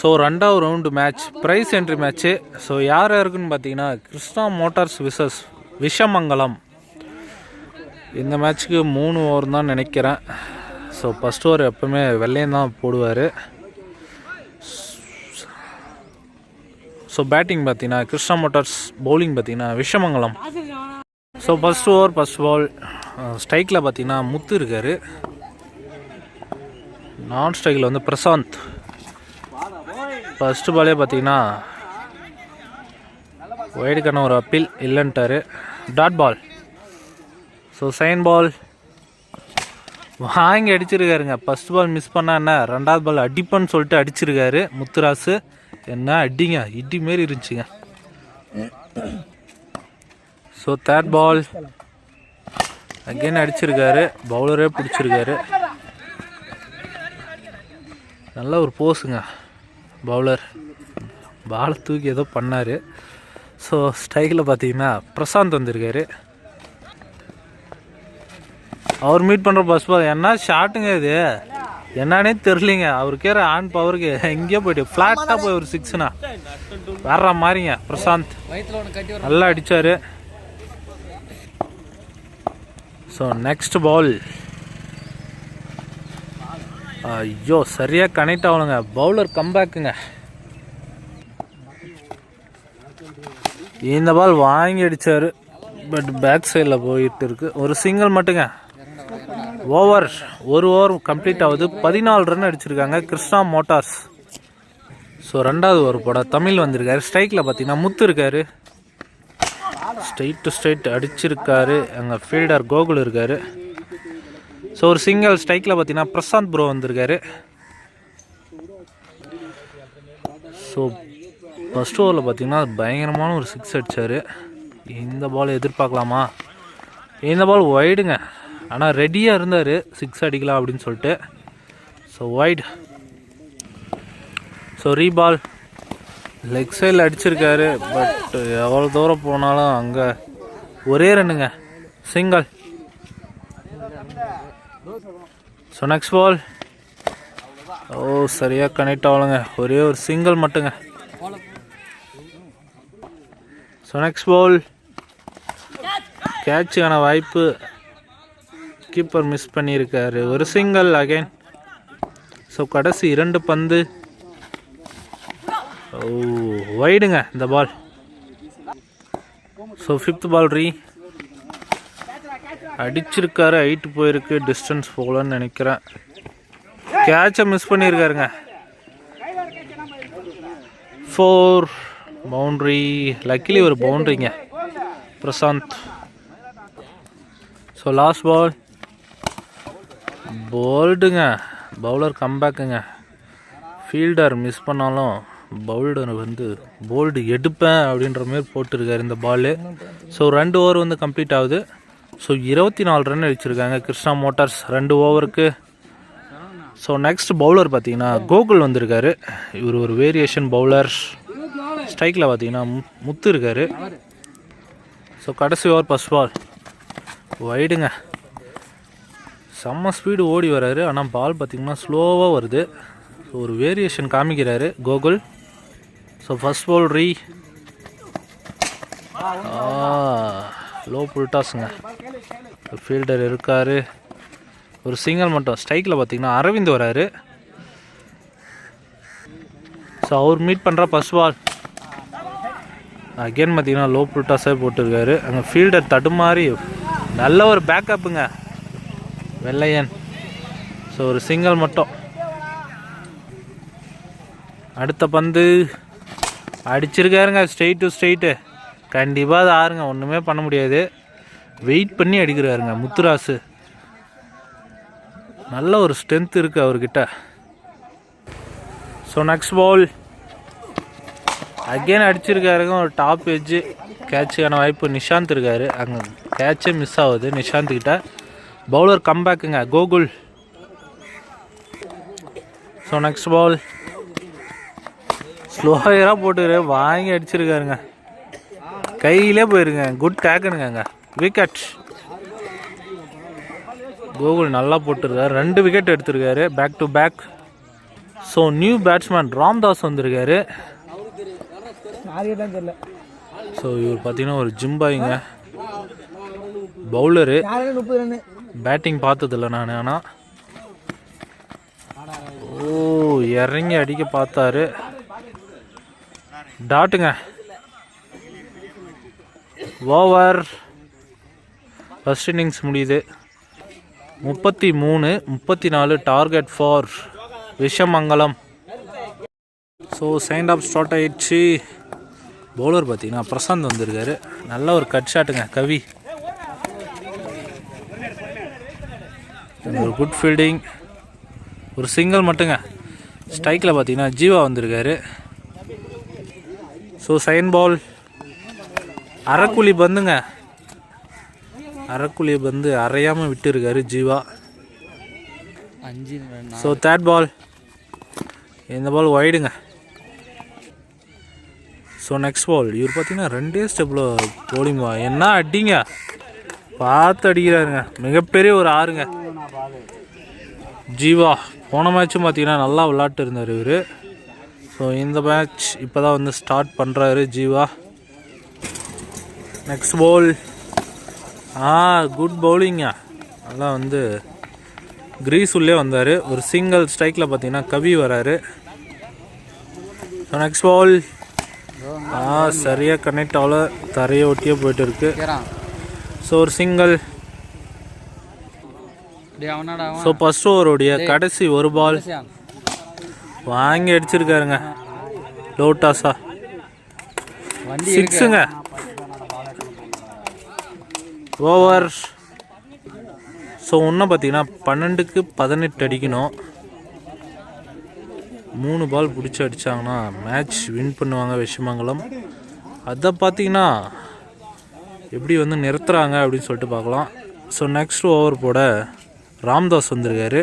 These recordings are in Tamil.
ஸோ ரெண்டாவது round match prize entry match so யார் யாருக்குன்னு பார்த்தீங்கன்னா கிருஷ்ணா மோட்டார்ஸ் விசஸ் விஷமங்கலம். இந்த மேட்ச்சுக்கு மூணு ஓவர் தான் நினைக்கிறேன். ஸோ ஃபஸ்ட் ஓவர் எப்போவுமே வெள்ளையும் தான் போடுவார். ஸோ பேட்டிங் பார்த்தீங்கன்னா கிருஷ்ணா மோட்டார்ஸ் பவுலிங் பார்த்தீங்கன்னா Vishamangalam. So first over first ball ஸ்ட்ரைக்கில் பார்த்தீங்கன்னா முத்து இருக்கார். நான் ஸ்ட்ரைக்கில் வந்து பிரசாந்த். ஃபஸ்ட்டு பாலே பார்த்தீங்கன்னா ஒயிடுக்கான ஒரு அப்பீல் இல்லைன்ட்டாரு. டாட் பால் ஸோ சைன் பால் வாங்கி அடிச்சிருக்காருங்க. ஃபஸ்ட் பால் மிஸ் பண்ணால் என்ன? ரெண்டாவது பால் அடிப்பன்னு சொல்லிட்டு அடிச்சிருக்காரு முத்துராசு. என்ன அடிங்க? இடி மாரி இருந்துச்சுங்க. ஸோ தேர்ட் பால் அகெயின் அடிச்சிருக்காரு. பவுலரே பிடிச்சிருக்காரு. நல்ல ஒரு போஸுங்க பவுலர். பாலை தூக்கி ஏதோ பண்ணார். ஸோ ஸ்ட்ரைக்கில் பார்த்தீங்கன்னா பிரசாந்த் வந்திருக்காரு. அவர் மீட் பண்ணுற பஸ் பால் என்ன ஷாட்டுங்க இது? என்னன்னே தெரிலிங்க அவருக்கே ஆன் பவருக்கு எங்கேயோ போயிட்டு ஃப்ளாட்டாக போய் ஒரு சிக்ஸ்னா வர்ற மாதிரிங்க பிரசாந்த். நல்லா அடித்தார் ஸோ நெக்ஸ்ட் பால் ஐயோ சரியாக கனெக்ட் ஆகணுங்க பவுலர் கம்பேக்குங்க இந்த பால் வாங்கி அடித்தார் பட் பேக் சைடில் போயிட்டு இருக்கு. ஒரு சிங்கிள் மட்டுங்க. ஓவர் ஒரு ஓவர் கம்ப்ளீட் ஆகுது. பதினாலு ரன் அடிச்சிருக்காங்க. கிருஷ்ணா மோட்டார்ஸ். ஸோ ரெண்டாவது ஒரு படம் தமிழ் வந்திருக்காரு. ஸ்ட்ரைக்கில் பார்த்தீங்கன்னா முத்து இருக்காரு. ஸ்ட்ரைட் டு ஸ்ட்ரைட் அடிச்சிருக்காரு. அங்கே ஃபீல்டர் கோகுல் இருக்காரு. ஸோ ஒரு சிங்கிள் ஸ்ட்ரைக்கில் பார்த்தீங்கன்னா பிரசாந்த் ப்ரோ வந்திருக்காரு. ஸோ ஃபஸ்ட் ஓவரில் பார்த்தீங்கன்னா பயங்கரமான ஒரு சிக்ஸ் அடித்தார் இந்த பால் எதிர்பார்க்கலாமா? இந்த பால் ஒய்டுங்க ஆனால் ரெடியாக இருந்தார். சிக்ஸ் அடிக்கலாம் அப்படின்னு சொல்லிட்டு. So wide so re ball leg சைடில் அடிச்சிருக்காரு. பட் எவ்வளோ தூரம் போனாலும் அங்கே ஒரே ரன்னுங்க சிங்கிள் ஸோ நெக்ஸ்ட் பால் ஓ சரியாக கனெக்ட் ஆகலைங்க. ஒரே ஒரு சிங்கிள் மட்டுங்க. ஸோ நெக்ஸ்ட் பால் கேட்சுக்கான வாய்ப்பு கீப்பர் மிஸ் பண்ணியிருக்காரு. ஒரு சிங்கிள் அகைன் ஸோ கடைசி இரண்டு பந்து. Oh, ஓ வைடுங்க இந்த பால் ஸோ ஃபிஃப்த் பால் ரீ அடிச்சிருக்காரு ஹைட்டு போயிருக்கு டிஸ்டன்ஸ் போகலன்னு நினைக்கிறேன். கேட்சை மிஸ் பண்ணியிருக்காருங்க. ஃபோர் பவுண்ட்ரி லக்கிலி ஒரு பவுண்ட்ரிங்க பிரசாந்த். ஸோ லாஸ்ட் பால் போல்டுங்க பவுலர் கம்பேக்குங்க ஃபீல்டர் மிஸ் பண்ணாலும் பவுல்டர் வந்து போல்டு எடுப்பேன் அப்படின்ற மாதிரி போட்டிருக்காரு இந்த பால் ஸோ ரெண்டு ஓவர் வந்து கம்ப்ளீட் ஆகுது. ஸோ இருபத்தி நாலு ரன் அடிச்சிருக்காங்க. கிருஷ்ணா மோட்டார்ஸ் ரெண்டு ஓவருக்கு ஸோ நெக்ஸ்ட் பவுலர் பார்த்தீங்கன்னா கோகுல் வந்திருக்காரு. இவர் ஒரு வேரியேஷன் பவுலர் ஸ்ட்ரைக்கில் பார்த்தீங்கன்னா முத்து இருக்காரு. ஸோ கடைசி ஓவர் ஃபஸ்ட் பால் வைடுங்க செம்ம ஸ்பீடு ஓடி வராரு. ஆனால் பால் பார்த்திங்கன்னா ஸ்லோவாக வருது. ஸோ ஒரு வேரியேஷன் காமிக்கிறாரு கோகுல். ஸோ ஃபஸ்ட் பால் ரீ லோ புல்டாஸுங்க. ஃபீல்டர் இருக்கார். ஒரு சிங்கிள் மட்டும். ஸ்ட்ரைக்கில் பார்த்தீங்கன்னா அரவிந்த் வராரு. ஸோ அவர் மீட் பண்ணுற ஃபஸ்ட் பால் அகைன் பார்த்தீங்கன்னா லோ புல்டாஸே போட்டிருக்காரு. அங்கே ஃபீல்டர் தடுமாறி நல்ல ஒரு பேக்கப்புங்க வெள்ளையன். ஸோ ஒரு சிங்கிள் மட்டும். அடுத்த பந்து. அடிச்சிருக்காருங்க. ஸ்ட்ரெயிட் டு ஸ்ட்ரெயிட்டு கண்டிப்பாக அது ஆறுங்க. ஒன்றுமே பண்ண முடியாது. வெயிட் பண்ணி அடிக்கிறாருங்க முத்துராசு. நல்ல ஒரு ஸ்ட்ரென்த் இருக்குது அவர்கிட்ட. ஸோ நெக்ஸ்ட் பால் அகைன் அடிச்சிருக்காருங்க ஒரு டாப் எஜ்ஜு கேட்சுக்கான வாய்ப்பு நிஷாந்த் இருக்காரு. அங்கே கேட்சே மிஸ் ஆகுது நிஷாந்த்கிட்ட பவுலர் கம்பேக்குங்க கோகுல். ஸோ நெக்ஸ்ட் பால் ஸ்லோயராக போட்டுக்கிறேன் வாங்கி அடிச்சிருக்காருங்க. கையிலே போயிருங்க. குட் டேக்குனுங்க விக்கெட் கோகுல் நல்லா போட்டிருக்காரு. ரெண்டு விக்கெட் எடுத்திருக்காரு. Back to back so new batsman Ramdas வந்திருக்காரு. ஸோ இவர் பார்த்தீங்கன்னா ஒரு ஜிம்பாயிங்க பவுலரு பேட்டிங் பார்த்ததில்ல நான் ஆனால் ஓ இறங்கி அடிக்க பார்த்தாரு. டாட்டுங்க ஓவர். ஃபஸ்ட் இன்னிங்ஸ் முடியுது. முப்பத்தி மூணு முப்பத்தி நாலு டார்கெட் ஃபார் விஷமங்கலம். ஸோ சைண்ட் ஆஃப் ஸ்டார்ட் ஆயிடுச்சு. பவுலர் பார்த்தீங்கன்னா பிரசாந்த் வந்திருக்காரு. நல்ல ஒரு கட் ஷாட்டுங்க கவி. ஒரு குட் ஃபீல்டிங் ஒரு சிங்கிள் மட்டுங்க. ஸ்ட்ரைக்கில் பார்த்தீங்கன்னா ஜீவா வந்திருக்காரு. ஸோ சைன் பால் அரைக்குழி பந்துங்க. அரைக்குழி பந்து அரையாமல் விட்டுருக்காரு ஜீவா. அஞ்சு ஸோ தேர்ட் பால் இந்த பால் ஒயிடுங்க ஸோ நெக்ஸ்ட் பால் இவர் பார்த்தீங்கன்னா ரெண்டே ஸ்டெப்பில் போலிங்கா என்ன அடிங்க? பார்த்து அடிக்கிறாருங்க. மிகப்பெரிய ஒரு ஆறுங்க. ஜீவா போன மேட்சும் பார்த்தீங்கன்னா நல்லா விளாட்டு இருந்தார் இவர். ஸோ இந்த மேட்ச் இப்போ தான் வந்து ஸ்டார்ட் பண்ணுறாரு ஜீவா. நெக்ஸ்ட் பால் ஆ குட் பவுலிங்க நல்லா வந்து கிரீஸ் உள்ளே வந்தார். ஒரு சிங்கிள் ஸ்ட்ரைக்கில் பார்த்தீங்கன்னா கவி வராரு. ஸோ நெக்ஸ்ட் பால் ஆ சரியாக கனெக்ட் ஆகல. தரையை ஒட்டியே போயிட்டு இருக்கு. ஸோ ஒரு சிங்கிள் ஸோ ஃபர்ஸ்ட் ஓவருடைய கடைசி ஒரு பால் வாங்கி அடிச்சிருக்காருங்க. லோட்டாஸா. சிக்ஸுங்க ஓவர். ஸோ இன்னும் பார்த்தீங்கன்னா பன்னெண்டுக்கு பதினெட்டு அடிக்கணும். மூணு பால் பிடிச்சி அடித்தாங்கன்னா மேட்ச் வின் பண்ணுவாங்க விஷமங்கலம். அதை பார்த்தீங்கன்னா எப்படி வந்து நிறுத்துறாங்க அப்படின்னு சொல்லிட்டு பார்க்கலாம் ஸோ நெக்ஸ்ட் ஓவர் போட ராம்தாஸ் வந்திருக்காரு.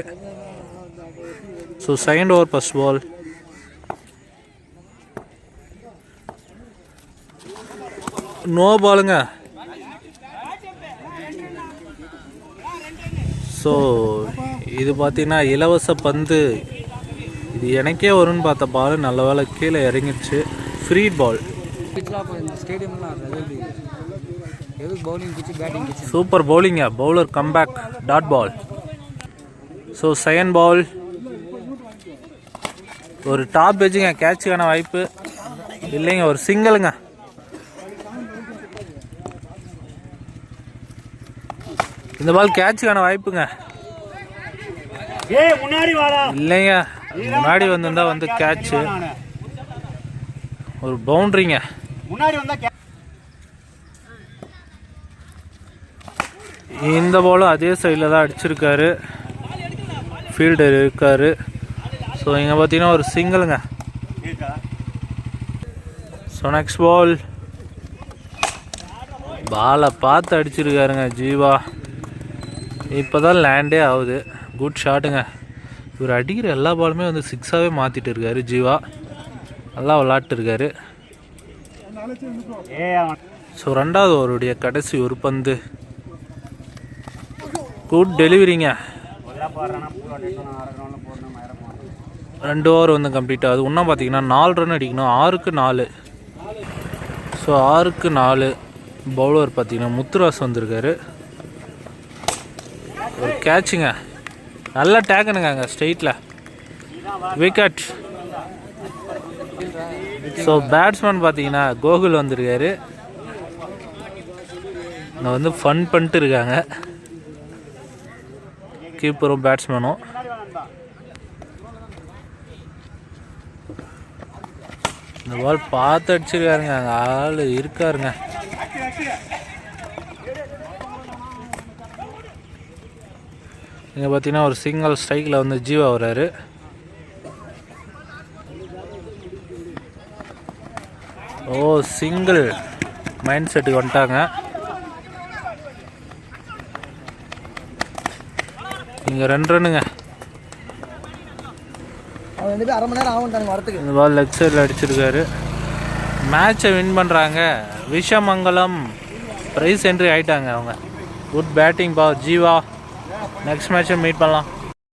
So second over first ball no பாலுங்க ஸோ இது பார்த்தீங்கன்னா இலவச பந்து. இது எனக்கே வரும்னு பார்த்த பால் நல்ல வேளை கீழே இறங்கிடுச்சு free ball super பவுலிங்க bowler comeback dot ball so second ball ஒரு டாப் வச்சுங்க கேட்சுக்கான வாய்ப்பு. இல்லைங்க ஒரு சிங்கிளுங்க இந்த பால் கேட்சுக்கான வாய்ப்புங்க. இல்லைங்க. முன்னாடி வந்திருந்தா வந்து கேட்சு. ஒரு பவுண்ட்ரிங்க. இந்த பாலும் அதே சைடில் தான் அடிச்சிருக்காரு. ஃபீல்டர் இருக்காரு. ஸோ இங்கே பார்த்தீங்கன்னா ஒரு சிங்கிளுங்க ஸோ நெக்ஸ்ட் பால் பாலை பார்த்து அடிச்சிருக்காருங்க ஜீவா. இப்போ தான் லேண்டே ஆகுது குட் ஷாட்டுங்க இவர் அடிக்கிற எல்லா பாலுமே வந்து சிக்ஸாகவே மாற்றிட்டு இருக்காரு ஜீவா. நல்லா விளாட்டுருக்காரு ஸோ ரெண்டாவது அவருடைய கடைசி ஒரு பந்து. குட் டெலிவரிங்க ரெண்டு ஓவர் வந்து கம்ப்ளீட் ஆகுது. இன்னும் பார்த்தீங்கன்னா நாலு ரன் அடிக்கணும். ஆறுக்கு நாலு. ஸோ ஆறுக்கு நாலு. பவுலர் பார்த்தீங்கன்னா முத்துராஸ் வந்திருக்காரு. கேட்சுங்க நல்லா டேக்கனுங்க அங்கே ஸ்ட்ரெயிட்டில் விக்கெட் ஸோ பேட்ஸ்மேன் பார்த்தீங்கன்னா கோகுல் வந்திருக்காரு. இங்கே வந்து ஃபன் பண்ணிட்டு இருக்காங்க. கீப்பரும் பேட்ஸ்மேனும் இந்த பால் பார்த்து அடிச்சிருக்காருங்க அங்கே ஆள் இருக்காருங்க. இங்கே பார்த்தீங்கன்னா ஒரு சிங்கிள் ஸ்ட்ரைக்கில் வந்து ஜீவா வராரு ஓ சிங்கிள் மைண்ட் செட்டுக்கு வந்துட்டாங்க. இங்கே ரெண்டு ரன்னுங்க. அரை மணி நேரம் ஆகும் வரத்துக்கு இந்த பால் லெக் சைடில் அடிச்சிருக்காரு. மேட்சை வின் பண்ணுறாங்க விஷமங்கலம் ப்ரைஸ் என்ட்ரி ஆயிட்டாங்க அவங்க. குட் பேட்டிங் பா ஜீவா. நெக்ஸ்ட் மேட்சை மீட் பண்ணலாம்.